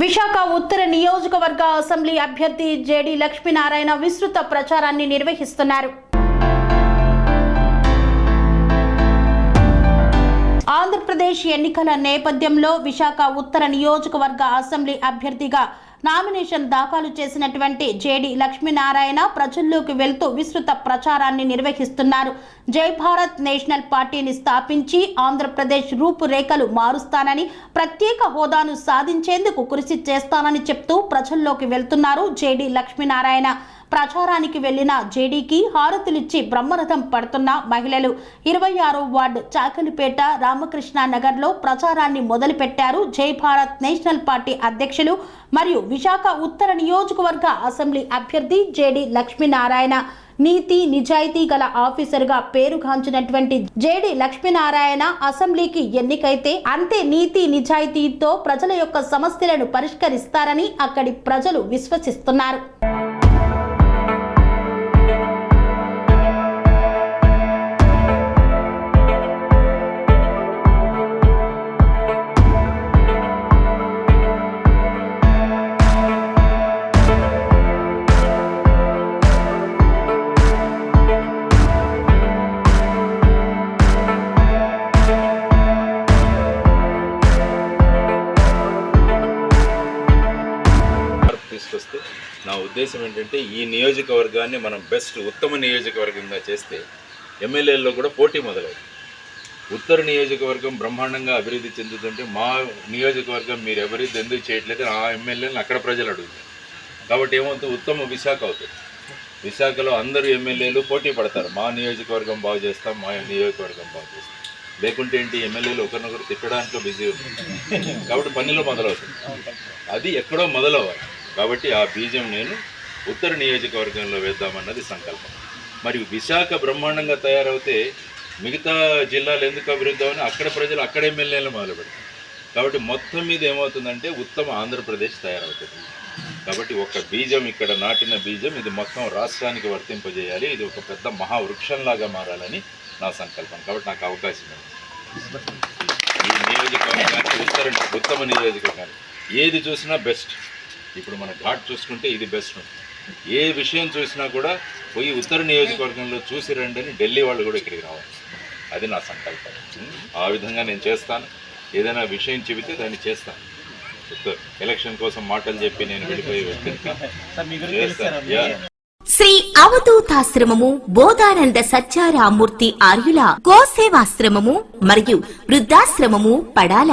విశాఖ ఉత్తర నియోజకవర్గ అసెంబ్లీ అభ్యర్థి జేడి లక్ష్మీనారాయణ విస్తృత ప్రచారాన్ని నిర్వహిస్తున్నారు. ఆంధ్రప్రదేశ్ ఎన్నికల నేపథ్యంలో విశాఖ ఉత్తర నియోజకవర్గ అసెంబ్లీ అభ్యర్థిగా నామినేషన్ దాఖలు చేసినటువంటి జేడి లక్ష్మీనారాయణ ప్రజల్లోకి వెళ్తూ విస్తృత ప్రచారాన్ని నిర్వహిస్తున్నారు. జై భారత్ నేషనల్ పార్టీని స్థాపించి ఆంధ్రప్రదేశ్ రూపురేఖలు మారుస్తానని ప్రత్యేక హోదాను సాధించేందుకు కృషి చేస్తానని చెప్తూ ప్రజల్లోకి వెళ్తున్నారు జేడి లక్ష్మీనారాయణ. ప్రచారానికి వెళ్ళిన జేడీకి హారతులిచ్చి బ్రహ్మరథం పడుతున్న మహిళలు ఇరవై ఆరో వార్డు చాకలిపేట రామకృష్ణ నగర్లో ప్రచారాన్ని మొదలుపెట్టారు జై భారత్ నేషనల్ పార్టీ అధ్యక్షులు మరియు విశాఖ ఉత్తర నియోజకవర్గ అసెంబ్లీ అభ్యర్థి జేడీ లక్ష్మీనారాయణ. నీతి నిజాయితీ గల ఆఫీసర్గా పేరుగాంచినటువంటి జేడి లక్ష్మీనారాయణ అసెంబ్లీకి ఎన్నికైతే అంతే నీతి నిజాయితీతో ప్రజల యొక్క సమస్యలను పరిష్కరిస్తారని అక్కడి ప్రజలు విశ్వసిస్తున్నారు. తీసుకొస్తే నా ఉద్దేశం ఏంటంటే ఈ నియోజకవర్గాన్ని మనం బెస్ట్ ఉత్తమ నియోజకవర్గంగా చేస్తే ఎమ్మెల్యేల్లో కూడా పోటీ మొదలైంది ఉత్తర నియోజకవర్గం బ్రహ్మాండంగా అభివృద్ధి చెందుతుంటే మా నియోజకవర్గం మీరు అభివృద్ధి ఎందుకు చేయట్లేదు ఆ ఎమ్మెల్యేలను అక్కడ ప్రజలు అడుగుతారు. కాబట్టి ఏమవుతుంది? ఉత్తమ విశాఖ అవుతుంది. విశాఖలో అందరు ఎమ్మెల్యేలు పోటీ పడతారు. మా నియోజకవర్గం బాగు చేస్తాం మా నియోజకవర్గం బాగు చేస్తాం. లేకుంటే ఏంటి? ఎమ్మెల్యేలు ఒకరినొకరు తిట్టడానిలో బిజీ ఉంటుంది కాబట్టి పనిలో మొదలవుతుంది. అది ఎక్కడో మొదలవ్వాలి. కాబట్టి ఆ బీజం నేను ఉత్తర నియోజకవర్గంలో వేద్దామన్నది సంకల్పం. మరి విశాఖ బ్రహ్మాండంగా తయారవుతే మిగతా జిల్లాలు ఎందుకు అభివృద్ధి అవని? అక్కడ ప్రజలు అక్కడ ఎమ్మెల్యేలు మొదలుపెడతారు. కాబట్టి మొత్తం మీద ఏమవుతుందంటే ఉత్తమ ఆంధ్రప్రదేశ్ తయారవుతుంది. కాబట్టి ఒక బీజం ఇక్కడ నాటిన బీజం ఇది మొత్తం రాష్ట్రానికి వర్తింపజేయాలి. ఇది ఒక పెద్ద మహావృక్షంలాగా మారాలని నా సంకల్పం. కాబట్టి నాకు అవకాశం ఉంది. ఈ నియోజకవర్గానికి ఉత్తర ఉత్తమ నియోజకవర్గానికి. ఏది చూసినా బెస్ట్. ఇప్పుడు మన ఘాట్ చూసుకుంటే ఇది బెస్ట్ ఏ విషయం చూసినా కూడా పోయి ఉత్తర నియోజకవర్గంలో చూసి రండి అని ఢిల్లీ వాళ్ళు కూడా ఇక్కడికి రావాలి. అది నా సంకల్పం. ఆ విధంగా నేను చేస్తాను. ఏదైనా విషయం చెబితే దాన్ని చేస్తాను. ఎలక్షన్ కోసం మాటలు చెప్పి నేను వెళ్ళిపోయి వ్యక్తిని శ్రీ అవధూతాశ్రమము బోధానంద సత్యారామూర్తి ఆర్యుల గోసేవాశ్రమము మరియు వృద్ధాశ్రమము పడాల.